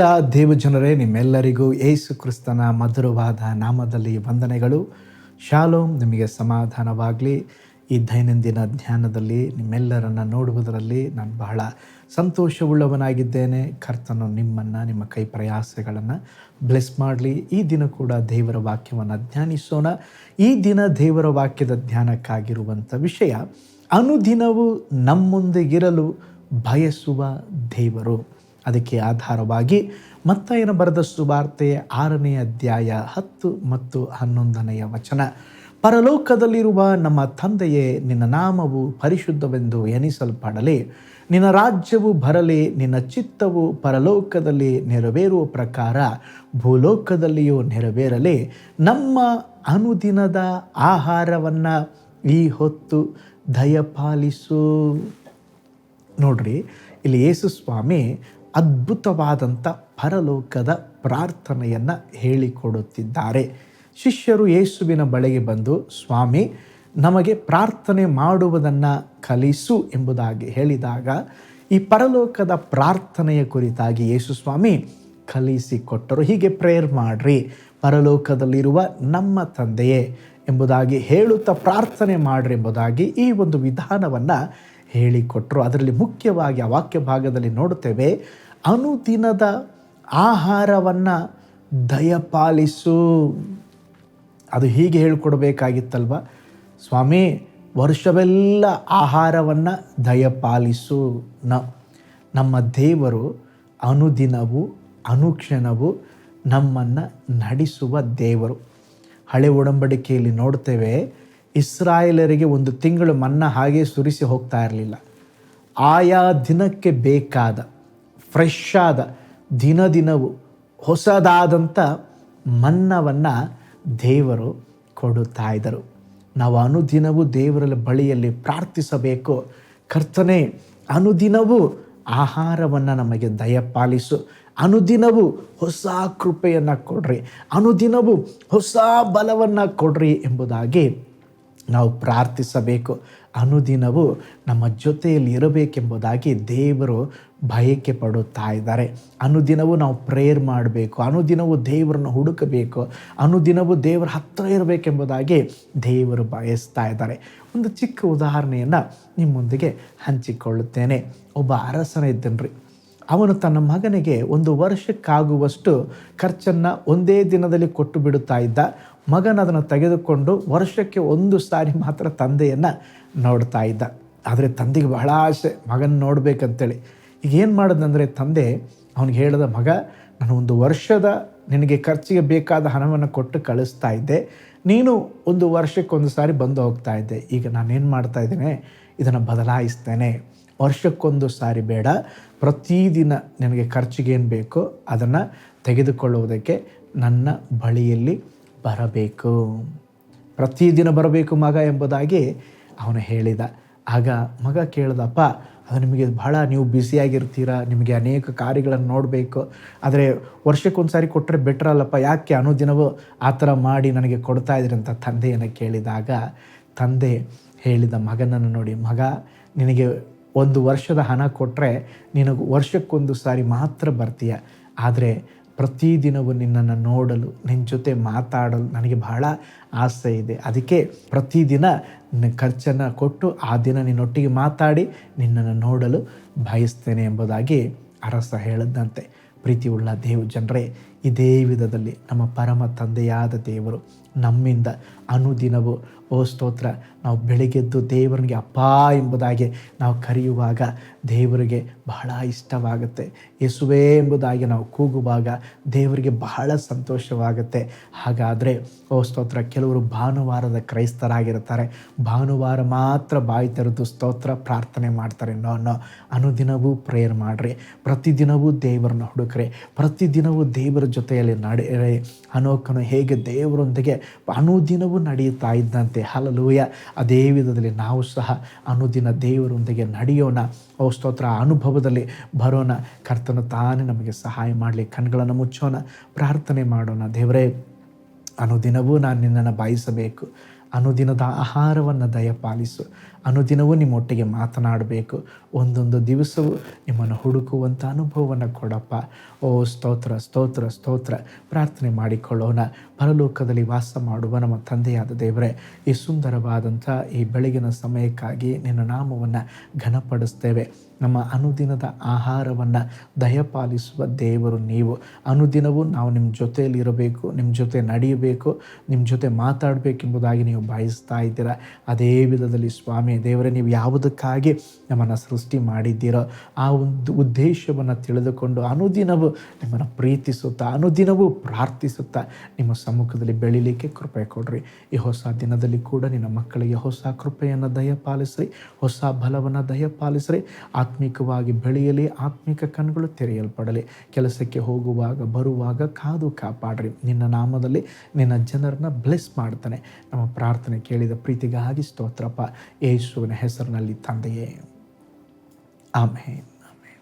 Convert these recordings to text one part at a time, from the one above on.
ಪ್ರೀತಿಯುಳ್ಳ ದೇವಜನರೇ, ನಿಮ್ಮೆಲ್ಲರಿಗೂ ಏಸು ಕ್ರಿಸ್ತನ ಮಧುರವಾದ ನಾಮದಲ್ಲಿ ವಂದನೆಗಳು. ಶಾಲೋಮ್, ನಿಮಗೆ ಸಮಾಧಾನವಾಗಲಿ. ಈ ದೈನಂದಿನ ಧ್ಯಾನದಲ್ಲಿ ನಿಮ್ಮೆಲ್ಲರನ್ನು ನೋಡುವುದರಲ್ಲಿ ನಾನು ಬಹಳ ಸಂತೋಷವುಳ್ಳವನಾಗಿದ್ದೇನೆ. ಕರ್ತನು ನಿಮ್ಮನ್ನು, ನಿಮ್ಮ ಕೈ ಪ್ರಯಾಸಗಳನ್ನು ಬ್ಲೆಸ್ ಮಾಡಲಿ. ಈ ದಿನ ಕೂಡ ದೇವರ ವಾಕ್ಯವನ್ನು ಧ್ಯಾನಿಸೋಣ. ಈ ದಿನ ದೇವರ ವಾಕ್ಯದ ಧ್ಯಾನಕ್ಕಾಗಿರುವಂಥ ವಿಷಯ, ಅನುದಿನವೂ ನಮ್ಮೊಂದಿಗಿರಲು ಬಯಸುವ ದೇವರು. ಅದಕ್ಕೆ ಆಧಾರವಾಗಿ ಮತ್ತಾಯನ ಬರೆದ ಸುವಾರ್ತೆ ಆರನೇ ಅಧ್ಯಾಯ ಹತ್ತು ಮತ್ತು ಹನ್ನೊಂದನೆಯ ವಚನ. ಪರಲೋಕದಲ್ಲಿರುವ ನಮ್ಮ ತಂದೆಯೇ, ನಿನ್ನ ನಾಮವು ಪರಿಶುದ್ಧವೆಂದು ಎನಿಸಲ್ಪಡಲಿ ನಿನ್ನ ರಾಜ್ಯವು ಬರಲಿ, ನಿನ್ನ ಚಿತ್ತವು ಪರಲೋಕದಲ್ಲಿ ನೆರವೇರುವ ಪ್ರಕಾರ ಭೂಲೋಕದಲ್ಲಿಯೂ ನೆರವೇರಲಿ. ನಮ್ಮ ಅನುದಿನದ ಆಹಾರವನ್ನು ಈ ಹೊತ್ತು ದಯಪಾಲಿಸು. ನೋಡ್ರಿ, ಇಲ್ಲಿ ಯೇಸು ಸ್ವಾಮಿ ಅದ್ಭುತವಾದಂಥ ಪರಲೋಕದ ಪ್ರಾರ್ಥನೆಯನ್ನು ಹೇಳಿಕೊಡುತ್ತಿದ್ದಾರೆ. ಶಿಷ್ಯರು ಯೇಸುವಿನ ಬಳಿಗೆ ಬಂದು, ಸ್ವಾಮಿ, ನಮಗೆ ಪ್ರಾರ್ಥನೆ ಮಾಡುವುದನ್ನು ಕಲಿಸು ಎಂಬುದಾಗಿ ಹೇಳಿದಾಗ, ಈ ಪರಲೋಕದ ಪ್ರಾರ್ಥನೆಯ ಕುರಿತಾಗಿ ಯೇಸು, ಸ್ವಾಮಿ, ಕಲಿಸಿಕೊಟ್ಟರು, ಹೀಗೆ ಪ್ರೇಯರ್ ಮಾಡ್ರಿ. ಪರಲೋಕದಲ್ಲಿರುವ ನಮ್ಮ ತಂದೆಯೇ ಎಂಬುದಾಗಿ ಹೇಳುತ್ತಾ ಪ್ರಾರ್ಥನೆ ಮಾಡ್ರಿ ಎಂಬುದಾಗಿ ಈ ಒಂದು ವಿಧಾನವನ್ನು ಹೇಳಿಕೊಟ್ಟರು ಅದರಲ್ಲಿ ಮುಖ್ಯವಾಗಿ ಆ ವಾಕ್ಯ ಭಾಗದಲ್ಲಿ ನೋಡುತ್ತೇವೆ, ಅನುದಿನದ ಆಹಾರವನ್ನು ದಯಪಾಲಿಸು. ಅದು ಹೀಗೆ ಹೇಳಿಕೊಡ್ಬೇಕಾಗಿತ್ತಲ್ವ? ಸ್ವಾಮಿ, ವರ್ಷವೆಲ್ಲ ಆಹಾರವನ್ನು ದಯಪಾಲಿಸು. ನ, ನಮ್ಮ ದೇವರು ಅನುದಿನವು, ಅನುಕ್ಷಣವು ನಮ್ಮನ್ನು ನಡೆಸುವ ದೇವರು. ಹಳೆ ಒಡಂಬಡಿಕೆಯಲ್ಲಿ ನೋಡ್ತೇವೆ ಇಸ್ರಾಯೇಲರಿಗೆ ಒಂದು ತಿಂಗಳು ಮನ್ನ ಹಾಗೆ ಸುರಿಸಿ ಹೋಗ್ತಾ ಇರಲಿಲ್ಲ. ಆಯಾ ದಿನಕ್ಕೆ ಬೇಕಾದ ಫ್ರೆಶ್ ಆದ ದಿನ ದಿನವೂ ಹೊಸದಾದಂಥ ಮನ್ನವನ್ನು ದೇವರು ಕೊಡುತ್ತಾ ಇದ್ದರು. ನಾವು ಅನುದಿನವೂ ದೇವರ ಬಳಿಯಲ್ಲಿ ಪ್ರಾರ್ಥಿಸಬೇಕು. ಕರ್ತನೆ, ಅನುದಿನವೂ ಆಹಾರವನ್ನು ನಮಗೆ ದಯಪಾಲಿಸು. ಅನುದಿನವೂ ಹೊಸ ಕೃಪೆಯನ್ನು ಕೊಡ್ರಿ. ಅನುದಿನವೂ ಹೊಸ ಬಲವನ್ನು ಕೊಡ್ರಿ ಎಂಬುದಾಗಿ ನಾವು ಪ್ರಾರ್ಥಿಸಬೇಕು. ಅನುದಿನವೂ ನಮ್ಮ ಜೊತೆಯಲ್ಲಿ ಇರಬೇಕೆಂಬುದಾಗಿ ದೇವರು ಬಯಕೆ ಪಡುತ್ತಾ ಇದ್ದಾರೆ. ಅನುದಿನವೂ ನಾವು ಪ್ರೇಯರ್ ಮಾಡಬೇಕು. ಅನುದಿನವೂ ದೇವರನ್ನು ಹುಡುಕಬೇಕು. ಅನುದಿನವೂ ದೇವರ ಹತ್ತಿರ ಇರಬೇಕೆಂಬುದಾಗಿ ದೇವರು ಬಯಸ್ತಾ ಇದ್ದಾರೆ. ಒಂದು ಚಿಕ್ಕ ಉದಾಹರಣೆಯನ್ನು ನಿಮ್ಮೊಂದಿಗೆ ಹಂಚಿಕೊಳ್ಳುತ್ತೇನೆ. ಒಬ್ಬ ಅರಸನ ಇದ್ದನ್ರಿ. ಅವನು ತನ್ನ ಮಗನಿಗೆ ಒಂದು ವರ್ಷಕ್ಕಾಗುವಷ್ಟು ಖರ್ಚನ್ನು ಒಂದೇ ದಿನದಲ್ಲಿ ಕೊಟ್ಟು ಬಿಡುತ್ತಾ ಇದ್ದ. ಮಗನ ಅದನ್ನು ತೆಗೆದುಕೊಂಡು ವರ್ಷಕ್ಕೆ ಒಂದು ಸಾರಿ ಮಾತ್ರ ತಂದೆಯನ್ನು ನೋಡ್ತಾ ಇದ್ದ. ಆದರೆ ತಂದೆಗೆ ಬಹಳ ಆಸೆ, ಮಗನ ನೋಡಬೇಕಂತೇಳಿ. ಈಗ ಏನು ಮಾಡೋದಂದರೆ ತಂದೆ ಅವನಿಗೆ ಹೇಳಿದ, ಮಗ, ನಾನು ಒಂದು ವರ್ಷದ ನಿನಗೆ ಖರ್ಚಿಗೆ ಬೇಕಾದ ಹಣವನ್ನು ಕೊಟ್ಟು ಕಳಿಸ್ತಾ ಇದ್ದೆ. ನೀನು ಒಂದು ವರ್ಷಕ್ಕೊಂದು ಸಾರಿ ಬಂದು ಹೋಗ್ತಾ ಇದ್ದೆ. ಈಗ ನಾನೇನು ಮಾಡ್ತಾ ಇದ್ದೇನೆ? ಇದನ್ನು ಬದಲಾಯಿಸ್ತೇನೆ. ವರ್ಷಕ್ಕೊಂದು ಸಾರಿ ಬೇಡ. ಪ್ರತಿದಿನ ನಿನಗೆ ಖರ್ಚಿಗೆ ಏನು ಬೇಕೋ? ಅದನ್ನು ತೆಗೆದುಕೊಳ್ಳುವುದಕ್ಕೆ ನನ್ನ ಬಳಿಯಲ್ಲಿ ಬರಬೇಕು. ಪ್ರತಿದಿನ ಬರಬೇಕು ಮಗ ಎಂಬುದಾಗಿ ಅವನು ಹೇಳಿದ. ಆಗ ಮಗ ಕೇಳಿದಪ್ಪ ಅದು ನಿಮಗೆ ಬಹಳ ನೀವು ಬ್ಯುಸಿಯಾಗಿರ್ತೀರ ನಿಮಗೆ ಅನೇಕ ಕಾರ್ಯಗಳನ್ನು ನೋಡಬೇಕು. ಆದರೆ ವರ್ಷಕ್ಕೊಂದು ಸಾರಿ ಕೊಟ್ಟರೆ ಬೆಟ್ರಲ್ಲಪ್ಪ ಯಾಕೆ ಅನುದಿನವೂ ಆ ಥರ ಮಾಡಿ ನನಗೆ ಕೊಡ್ತಾ ಇದ್ರಿ ಅಂತ ತಂದೆಯನ್ನು ಕೇಳಿದಾಗ ತಂದೆ ಹೇಳಿದ ಮಗನನ್ನು ನೋಡಿ, ಮಗ, ನಿನಗೆ ಒಂದು ವರ್ಷದ ಹಣ ಕೊಟ್ಟರೆ ನಿನಗೆ ವರ್ಷಕ್ಕೊಂದು ಸಾರಿ ಮಾತ್ರ ಬರ್ತೀಯ. ಆದರೆ ಪ್ರತಿದಿನವೂ ನಿನ್ನನ್ನು ನೋಡಲು ನಿನ್ನ ಜೊತೆ ಮಾತಾಡಲು ನನಗೆ ಬಹಳ ಆಸೆ ಇದೆ. ಅದಕ್ಕೆ ಪ್ರತಿದಿನ ಖರ್ಚನ್ನು ಕೊಟ್ಟು ಆ ದಿನ ನಿನ್ನೊಟ್ಟಿಗೆ ಮಾತಾಡಿ ನಿನ್ನನ್ನು ನೋಡಲು ಬಯಸ್ತೇನೆ ಎಂಬುದಾಗಿ ಅರಸ ಹೇಳದಂತೆ ಪ್ರೀತಿಯುಳ್ಳ ದೇವ್ ಜನರೇ ಇದೇ ವಿಧದಲ್ಲಿ ನಮ್ಮ ಪರಮ ತಂದೆಯಾದ ದೇವರು ನಮ್ಮಿಂದ ಅನುದಿನವೂ, ಓ ಸ್ತೋತ್ರ, ನಾವು ಬೆಳಿಗ್ಗೆದ್ದು ದೇವರಿಗೆ ಅಪ್ಪ ಎಂಬುದಾಗಿ ನಾವು ಕರೆಯುವಾಗ ದೇವರಿಗೆ ಬಹಳ ಇಷ್ಟವಾಗುತ್ತೆ. ಯೇಸುವೆ ಎಂಬುದಾಗಿ ನಾವು ಕೂಗುವಾಗ ದೇವರಿಗೆ ಬಹಳ ಸಂತೋಷವಾಗುತ್ತೆ. ಹಾಗಾದರೆ, ಓ ಸ್ತೋತ್ರ, ಕೆಲವರು ಭಾನುವಾರದ ಕ್ರೈಸ್ತರಾಗಿರ್ತಾರೆ. ಭಾನುವಾರ ಮಾತ್ರ ಬಾಯಿ ತೆರೆದು ಸ್ತೋತ್ರ, ಪ್ರಾರ್ಥನೆ ಮಾಡ್ತಾರೆ. ಅನ್ನೋ ನೋ, ಅನುದಿನವೂ ಪ್ರೇಯರ್ ಮಾಡಿರಿ. ಪ್ರತಿದಿನವೂ ದೇವರನ್ನ ಹುಡುಕ್ರಿ. ಪ್ರತಿದಿನವೂ ದೇವರ ಜೊತೆಯಲ್ಲಿ ನಡೆ ಅನೋಕನು ಹೇಗೆ ದೇವರೊಂದಿಗೆ ಅನುದಿನವೂ ನಡೆಯುತ್ತಾ ಇದ್ದಂತೆ. ಹಲಲೂಯ ಅದೇ ವಿಧದಲ್ಲಿ ನಾವು ಸಹ ಅನುದಿನ ದೇವರೊಂದಿಗೆ ನಡೆಯೋಣ. ಓ, ಸ್ತೋತ್ರ. ಅನುಭವದಲ್ಲಿ ಬರೋಣ. ಕರ್ತನು ತಾನೇ ನಮಗೆ ಸಹಾಯ ಮಾಡಲಿ. ಕಣ್ಗಳನ್ನು ಮುಚ್ಚೋಣ. ಪ್ರಾರ್ಥನೆ ಮಾಡೋಣ. ದೇವರೇ, ಅನುದಿನವೂ ನಾನು ನಿನ್ನನ್ನು ಬಾಯಿಸಬೇಕು. ಅನುದಿನದ ಆಹಾರವನ್ನು ದಯಪಾಲಿಸು. ಅನುದಿನವೂ ನಿಮ್ಮೊಟ್ಟಿಗೆ ಮಾತನಾಡಬೇಕು. ಒಂದೊಂದು ದಿವಸವೂ ನಿಮ್ಮನ್ನು ಹುಡುಕುವಂಥ ಅನುಭವವನ್ನು ಕೊಡಪ್ಪ. ಓ, ಸ್ತೋತ್ರ ಸ್ತೋತ್ರ ಸ್ತೋತ್ರ. ಪ್ರಾರ್ಥನೆ ಮಾಡಿಕೊಳ್ಳೋಣ. ಪರಲೋಕದಲ್ಲಿ ವಾಸ ಮಾಡುವ ನಮ್ಮ ತಂದೆಯಾದ ದೇವರೇ, ಈ ಸುಂದರವಾದಂಥ ಈ ಬೆಳಗಿನ ಸಮಯಕ್ಕಾಗಿ ನಿನ್ನ ನಾಮವನ್ನು ಘನಪಡಿಸ್ತೇವೆ. ನಮ್ಮ ಅನುದಿನದ ಆಹಾರವನ್ನು ದಯಪಾಲಿಸುವ ದೇವರು ನೀವು. ಅನುದಿನವೂ ನಾವು ನಿಮ್ಮ ಜೊತೆಯಲ್ಲಿರಬೇಕು ನಿಮ್ಮ ಜೊತೆ ನಡೆಯಬೇಕು, ನಿಮ್ಮ ಜೊತೆ ಮಾತಾಡಬೇಕೆಂಬುದಾಗಿ ನೀವು ಬಯಸ್ತಾ ಇದ್ದೀರಾ. ಅದೇ ವಿಧದಲ್ಲಿ ಸ್ವಾಮಿ ದೇವರೇ, ನೀವು ಯಾವುದಕ್ಕಾಗಿ ನಮ್ಮನ್ನು ಸೃಷ್ಟಿ ಮಾಡಿದ್ದೀರೋ ಆ ಒಂದು ಉದ್ದೇಶವನ್ನು ತಿಳಿದುಕೊಂಡು ಅನುದಿನವೂ ನಿಮ್ಮನ್ನು ಪ್ರೀತಿಸುತ್ತಾ, ಅನುದಿನವೂ ಪ್ರಾರ್ಥಿಸುತ್ತಾ ನಿಮ್ಮ ಸಮ್ಮುಖದಲ್ಲಿ ಬೆಳಿಲಿಕ್ಕೆ ಕೃಪೆ ಕೊಡ್ರಿ. ಈ ಹೊಸ ದಿನದಲ್ಲಿ ಕೂಡ ನಿನ್ನ ಮಕ್ಕಳಿಗೆ ಹೊಸ ಕೃಪೆಯನ್ನು ದಯಪಾಲಿಸ್ರಿ, ಹೊಸ ಬಲವನ್ನು ದಯಪಾಲಿಸ್ರಿ. ಆತ್ಮಿಕವಾಗಿ ಬೆಳೆಯಲಿ, ಆತ್ಮಿಕ ಕಣ್ಗಳು ತೆರೆಯಲ್ಪಡಲಿ. ಕೆಲಸಕ್ಕೆ ಹೋಗುವಾಗ, ಬರುವಾಗ ಕಾದು ಕಾಪಾಡ್ರಿ. ನಿನ್ನ ನಾಮದಲ್ಲಿ ನಿನ್ನ ಜನರನ್ನ ಬ್ಲೆಸ್ ಮಾಡ್ತಾನೆ. ನಮ್ಮ ಪ್ರಾರ್ಥನೆ ಕೇಳಿದ ಪ್ರೀತಿಗಾಗಿ ಸ್ತೋತ್ರಪ್ಪ. ಯೇಸುವಿನ ಹೆಸರಿನಲ್ಲಿ ತಂದೆಯೇ ಆಮೇನ್ ಆಮೇನ್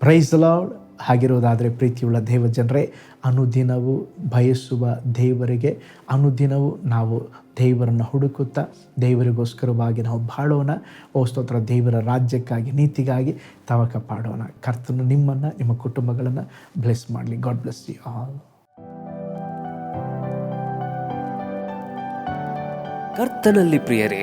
ಪ್ರೈಸ್ ಲಾರ್ಡ್ ಹಾಗಿರೋದಾದರೆ ಪ್ರೀತಿಯುಳ್ಳ ದೇವ ಜನರೇ ಅನುದಿನವೂ ಬಯಸುವ ದೇವರಿಗೆ ಅನುದಿನವೂ ನಾವು ದೇವರನ್ನು ಹುಡುಕುತ್ತಾ ದೇವರಿಗೋಸ್ಕರವಾಗಿ ನಾವು ಬಾಳೋಣ. ಓ ಸ್ತೋತ್ರ, ದೇವರ ರಾಜ್ಯಕ್ಕಾಗಿ, ನೀತಿಗಾಗಿ ತಾವ ಕಾಪಾಡೋಣ. ಕರ್ತನು ನಿಮ್ಮನ್ನು, ನಿಮ್ಮ ಕುಟುಂಬಗಳನ್ನು ಬ್ಲೆಸ್ ಮಾಡಲಿ. ಗಾಡ್ ಬ್ಲೆಸ್ ಯು ಆಲ್ ಕರ್ತನಲ್ಲಿ ಪ್ರಿಯರೇ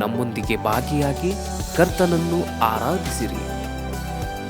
ನಮ್ಮೊಂದಿಗೆ ಭಾಗಿಯಾಗಿ ಕರ್ತನನ್ನು ಆರಾಧಿಸಿರಿ.